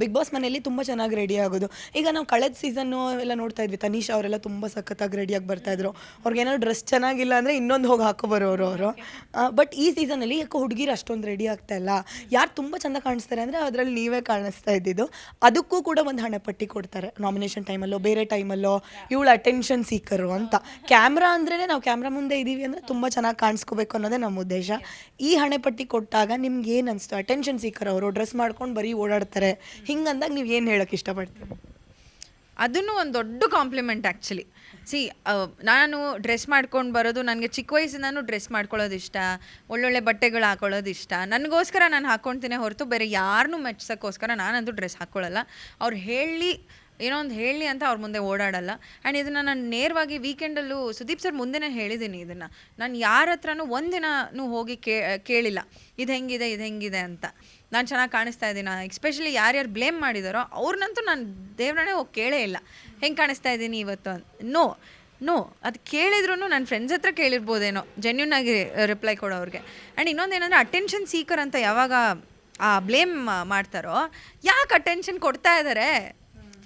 Big boss ಮನೆಯಲ್ಲಿ ತುಂಬ ಚೆನ್ನಾಗಿ ರೆಡಿ ಆಗೋದು. ಈಗ ನಾವು ಕಳೆದ ಸೀಸನ್ನು ಎಲ್ಲ ನೋಡ್ತಾ ಇದ್ವಿ. ತನೀಶ್ ಅವರೆಲ್ಲ ತುಂಬ ಸಖತ್ತಾಗಿ ರೆಡಿಯಾಗಿ ಬರ್ತಾಯಿದ್ರು ಏನಾದ್ರು ಡ್ರೆಸ್ ಚೆನ್ನಾಗಿಲ್ಲ ಅಂದರೆ ಇನ್ನೊಂದು ಹೋಗಿ ಹಾಕೋ ಬರೋರು ಅವರು ಬಟ್ ಈ ಸೀಸನಲ್ಲಿ ಯಾಕೆ ಹುಡುಗಿರು ಅಷ್ಟೊಂದು ರೆಡಿ ಆಗ್ತಾ ಇಲ್ಲ. ಯಾರು ತುಂಬ ಚೆಂದ ಕಾಣಿಸ್ತಾರೆ ಅಂದರೆ ಅದರಲ್ಲಿ ನೀವೇ ಕಾಣಿಸ್ತಾ ಇದ್ದಿದ್ದು. ಅದಕ್ಕೂ ಕೂಡ ಒಂದು ಹಣೆಪಟ್ಟಿ ಕೊಡ್ತಾರೆ. ನಾಮಿನೇಷನ್ ಟೈಮಲ್ಲೋ ಬೇರೆ ಟೈಮಲ್ಲೋ ಇವಳು ಅಟೆನ್ಷನ್ ಸೀಕರು ಅಂತ. ಕ್ಯಾಮ್ರಾ ಅಂದ್ರೇ ನಾವು ಕ್ಯಾಮ್ರಾ ಮುಂದೆ ಇದ್ದೀವಿ ಅಂದರೆ ತುಂಬ ಚೆನ್ನಾಗಿ ಕಾಣಿಸ್ಕೋಬೇಕು ಅನ್ನೋದೇ ನಮ್ಮ ಉದ್ದೇಶ. ಈ ಹಣೆಪಟ್ಟಿ ಕೊಟ್ಟಾಗ ನಿಮ್ಗೆ ಏನು ಅನಿಸ್ತು? ಅಟೆನ್ಷನ್ ಸೀಕರ್ ಅವರು ಡ್ರೆಸ್ ಮಾಡ್ಕೊಂಡು ಬರೀ ಓಡಾಡ್ತಾರೆ. ಹಿಂಗಂದಾಗ ನೀವು ಏನು ಹೇಳೋಕ್ಕೆ ಇಷ್ಟಪಡ್ತೀರಿ? ಅದನ್ನು ಒಂದು ದೊಡ್ಡ ಕಾಂಪ್ಲಿಮೆಂಟ್ ಆ್ಯಕ್ಚುಲಿ ಸಿ ನಾನು ಡ್ರೆಸ್ ಮಾಡ್ಕೊಂಡು ಬರೋದು ನನಗೆ ಚಿಕ್ಕ ವಯಸ್ಸಿಂದನೂ ಡ್ರೆಸ್ ಮಾಡ್ಕೊಳ್ಳೋದು ಇಷ್ಟ, ಒಳ್ಳೊಳ್ಳೆ ಬಟ್ಟೆಗಳು ಹಾಕೊಳ್ಳೋದು ಇಷ್ಟ. ನನಗೋಸ್ಕರ ನಾನು ಹಾಕ್ಕೊಳ್ತೀನಿ ಹೊರತು ಬೇರೆ ಯಾರನ್ನೂ ಮೆಚ್ಚಿಸೋಕ್ಕೋಸ್ಕರ ನಾನಂತೂ ಡ್ರೆಸ್ ಹಾಕ್ಕೊಳ್ಳಲ್ಲ ಅವ್ರು ಹೇಳಿ ಏನೋ ಒಂದು ಹೇಳಿ ಅಂತ ಅವ್ರ ಮುಂದೆ ಓಡಾಡಲ್ಲ. ಆ್ಯಂಡ್ ಇದನ್ನು ನಾನು ನೇರವಾಗಿ ವೀಕೆಂಡಲ್ಲೂ ಸುದೀಪ್ ಸರ್ ಮುಂದೆನೇ ಹೇಳಿದ್ದೀನಿ ಇದನ್ನು. ನಾನು ಯಾರ ಹತ್ರನೂ ಒಂದಿನೂ ಹೋಗಿ ಕೇಳಿಲ್ಲ. ಇದು ಹೆಂಗಿದೆ ಇದು ಹೆಂಗಿದೆ ಅಂತ. ನಾನು ಚೆನ್ನಾಗಿ ಕಾಣಿಸ್ತಾ ಇದ್ದೀನಿ ಎಕ್ಸ್ಪೆಷಲಿ ಯಾರ್ಯಾರು ಬ್ಲೇಮ್ ಮಾಡಿದಾರೋ ಅವ್ರನ್ನಂತೂ ನಾನು ದೇವ್ರನ್ನೇ ಹೋಗಿ ಕೇಳೇ ಇಲ್ಲ. ಹೆಂಗೆ ಕಾಣಿಸ್ತಾ ಇದ್ದೀನಿ ಇವತ್ತು? No no. ಅದು ಕೇಳಿದ್ರು ನನ್ನ ಫ್ರೆಂಡ್ಸ್ ಹತ್ರ ಕೇಳಿರ್ಬೋದೇನೋ. ಜೆನ್ಯೂನ್ ಆಗಿ ರಿಪ್ಲೈ ಕೊಡೋರಿಗೆ ಆ್ಯಂಡ್ ಇನ್ನೊಂದು ಏನಂದರೆ ಅಟೆನ್ಷನ್ ಸೀಕರ್ ಅಂತ ಯಾವಾಗ, ಆ ಬ್ಲೇಮ್ ಮಾಡ್ತಾರೋ, ಯಾಕೆ ಅಟೆನ್ಷನ್ ಕೊಡ್ತಾ ಇದ್ದಾರೆ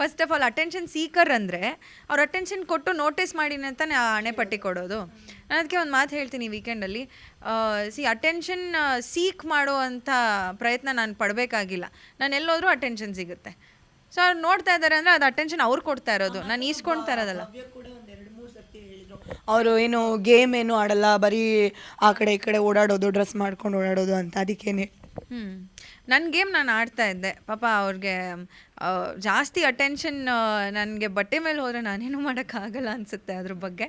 first of all attention seeker ಅಂದರೆ ಅವ್ರು ಅಟೆನ್ಷನ್ ಕೊಟ್ಟು ನೋಟಿಸ್ ಮಾಡಿನ ಅಂತಾನೆ ಆ ಹಣೆಪಟ್ಟಿ ಕೊಡೋದು. ನಾನು ಅದಕ್ಕೆ ಒಂದು ಮಾತು ಹೇಳ್ತೀನಿ ವೀಕೆಂಡಲ್ಲಿ ಸಿ ಅಟೆನ್ಷನ್ ಸೀಕ್ ಮಾಡುವಂಥ ಪ್ರಯತ್ನ ನಾನು ಪಡಬೇಕಾಗಿಲ್ಲ. ನಾನು ಎಲ್ಲೋದ್ರೂ ಅಟೆನ್ಷನ್ ಸಿಗುತ್ತೆ. ಸೊ ಅವ್ರು ನೋಡ್ತಾ ಇದ್ದಾರೆ ಅಂದರೆ ಅದು ಅಟೆನ್ಷನ್ ಅವ್ರು ಕೊಡ್ತಾ ಇರೋದು. ನಾನು ಈಸ್ಕೊಳ್ತಾ ಇರೋದಲ್ಲ. ಅವರು ಏನು ಗೇಮ್ ಏನು ಆಡಲ್ಲ, ಬರೀ ಆ ಕಡೆ ಈ ಕಡೆ ಓಡಾಡೋದು ಡ್ರೆಸ್ ಮಾಡ್ಕೊಂಡು ಓಡಾಡೋದು ಅಂತ, ಅದಕ್ಕೇನೆ. ಹ್ಞೂ ನನ್ನ ಗೇಮ್ ನಾನು ಆಡ್ತಾ ಇದ್ದೆ. ಪಾಪ ಅವ್ರಿಗೆ ಜಾಸ್ತಿ ಅಟೆನ್ಷನ್ ನನಗೆ ಬಟ್ಟೆ ಮೇಲೆ ಹೋದರೆ ನಾನೇನು ಮಾಡೋಕ್ಕಾಗಲ್ಲ ಅನಿಸುತ್ತೆ ಅದ್ರ ಬಗ್ಗೆ.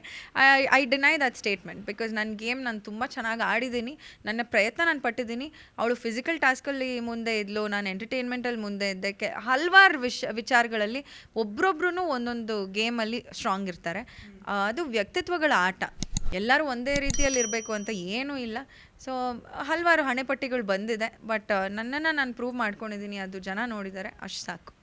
I I deny that statement because ನನ್ನ ಗೇಮ್ ನಾನು ತುಂಬ ಚೆನ್ನಾಗಿ ಆಡಿದ್ದೀನಿ. ನನ್ನ ಪ್ರಯತ್ನ ನಾನು ಪಟ್ಟಿದ್ದೀನಿ. ಅವಳು ಫಿಸಿಕಲ್ ಟಾಸ್ಕಲ್ಲಿ ಮುಂದೆ ಇದ್ಲು, ನಾನು ಎಂಟರ್ಟೈನ್ಮೆಂಟಲ್ಲಿ ಮುಂದೆ ಇದ್ದೆ. ಕೆ, ಹಲವಾರು ವಿಷ, ವಿಚಾರಗಳಲ್ಲಿ ಒಬ್ರೊಬ್ರು ಒಂದೊಂದು ಗೇಮಲ್ಲಿ ಸ್ಟ್ರಾಂಗ್ ಇರ್ತಾರೆ. ಅದು ವ್ಯಕ್ತಿತ್ವಗಳ ಆಟ. ಎಲ್ಲರೂ ಒಂದೇ ರೀತಿಯಲ್ಲಿ ಇರಬೇಕು ಅಂತ ಏನೂ ಇಲ್ಲ. ಸೊ ಹಲವಾರು ಹಣೆಪಟ್ಟಿಗಳು ಬಂದಿದೆ ಬಟ್ ನನ್ನನ್ನು ನಾನು ಪ್ರೂವ್ ಮಾಡ್ಕೊಂಡಿದ್ದೀನಿ ಅದು ಜನ ನೋಡಿದ್ದಾರೆ ಅಷ್ಟು ಸಾಕು.